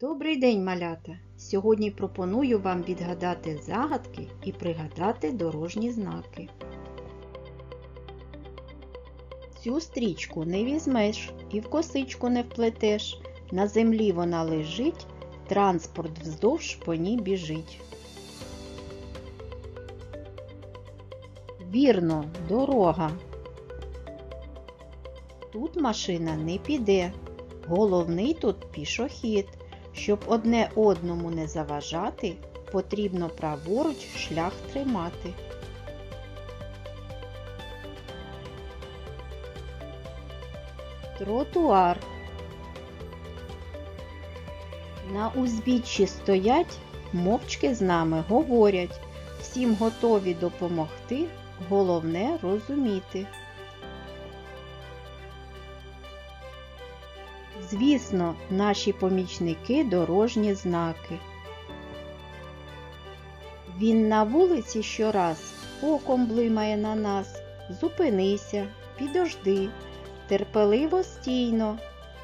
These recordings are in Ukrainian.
Добрий день, малята! Сьогодні пропоную вам відгадати загадки і пригадати дорожні знаки. Цю стрічку не візьмеш і в косичку не вплетеш. На землі вона лежить, транспорт вздовж по ній біжить. Вірно, дорога. Тут машина не піде. Головний тут пішохід. Щоб одне одному не заважати, потрібно праворуч шлях тримати. Тротуар. На узбіччі стоять, мовчки з нами говорять. Всім готові допомогти, головне розуміти. Звісно, наші помічники дорожні знаки. Він на вулиці щораз оком блимає на нас. Зупинися, підожди, терпеливо стійно.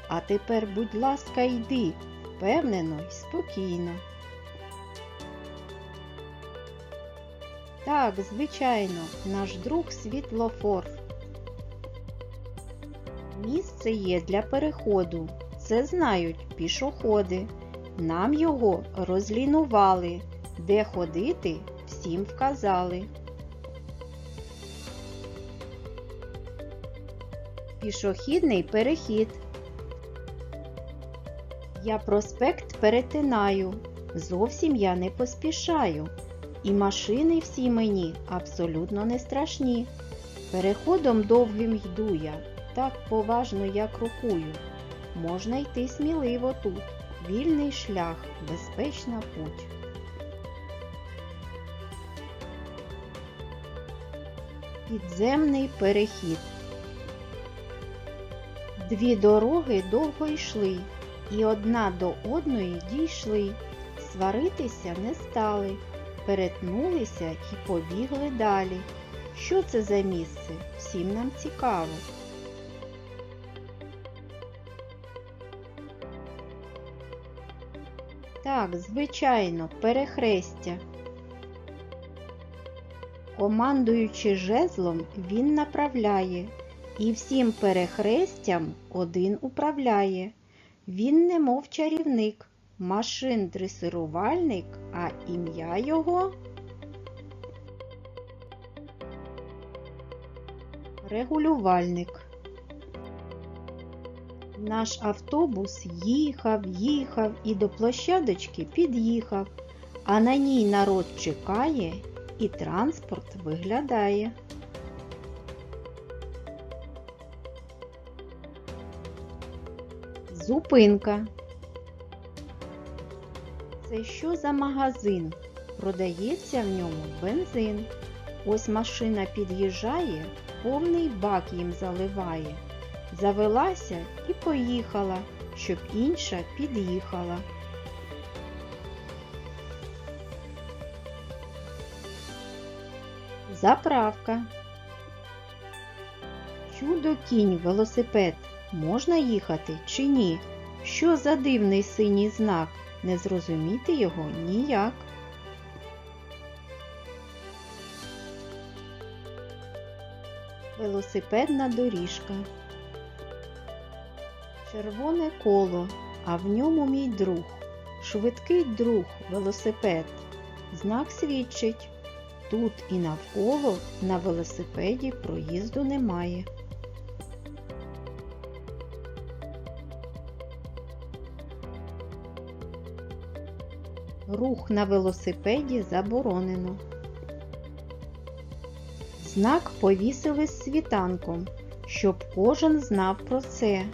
А тепер, будь ласка, йди, впевнено й спокійно. Так, звичайно, наш друг світлофор. Місце є для переходу. Це знають пішоходи. Нам його розлінували, де ходити всім вказали. Пішохідний перехід. Я проспект перетинаю, зовсім я не поспішаю. І машини всі мені абсолютно не страшні. Переходом довгим йду я, так поважно я крокую. Можна йти сміливо тут, вільний шлях, безпечна путь. Підземний перехід. Дві дороги довго йшли, і одна до одної дійшли. Сваритися не стали, перетнулися і побігли далі. Що це за місце? Всім нам цікаво. Так, звичайно, перехрестя. Командуючи жезлом, він направляє, і всім перехрестям один управляє. Він немов чарівник, машин дресирувальник, а ім'я його регулювальник. Наш автобус їхав, їхав і до площадочки під'їхав, а на ній народ чекає і транспорт виглядає. Зупинка. Це що за магазин? Продається в ньому бензин. Ось машина під'їжджає, повний бак їм заливає. Завелася і поїхала, щоб інша під'їхала. Заправка. Чудо кінь велосипед. Можна їхати чи ні? Що за дивний синій знак? Не зрозуміти його ніяк. Велосипедна доріжка. Червоне коло, а в ньому мій друг. Швидкий друг велосипед. Знак свідчить. Тут і навколо на велосипеді проїзду немає. Рух на велосипеді заборонено. Знак повісили з світанком, щоб кожен знав про це.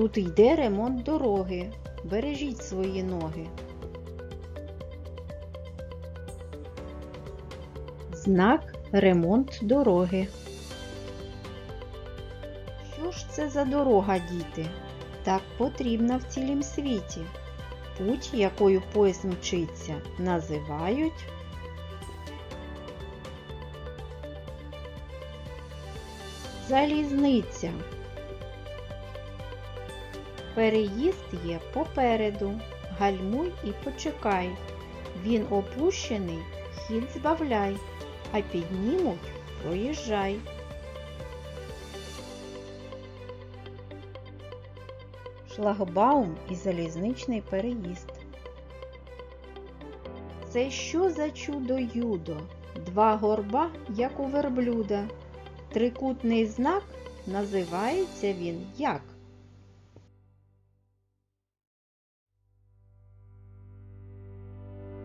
Тут йде ремонт дороги. Бережіть свої ноги. Знак ремонт дороги. Що ж це за дорога, діти? Так потрібна в цілім світі. Путь, якою поїзд мчиться, називають залізниця. Переїзд є попереду, гальмуй і почекай. Він опущений, хід збавляй, а піднімуть проїжджай. Шлагбаум і залізничний переїзд. Це що за чудо юдо? Два горба, як у верблюда. Трикутний знак називається він як?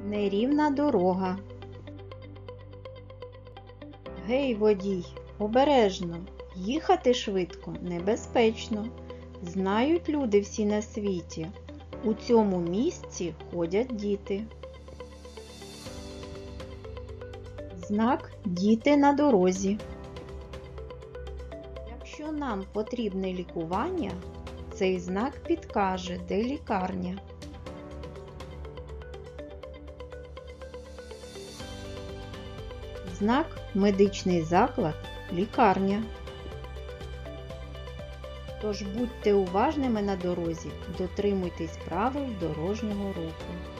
Нерівна дорога. Гей, водій, обережно, їхати швидко небезпечно. Знають люди всі на світі. У цьому місці ходять діти. Знак Діти на дорозі. Якщо нам потрібне лікування, цей знак підкаже, де лікарня. Знак медичний заклад лікарня. Тож будьте уважними на дорозі, дотримуйтесь правил дорожнього руху.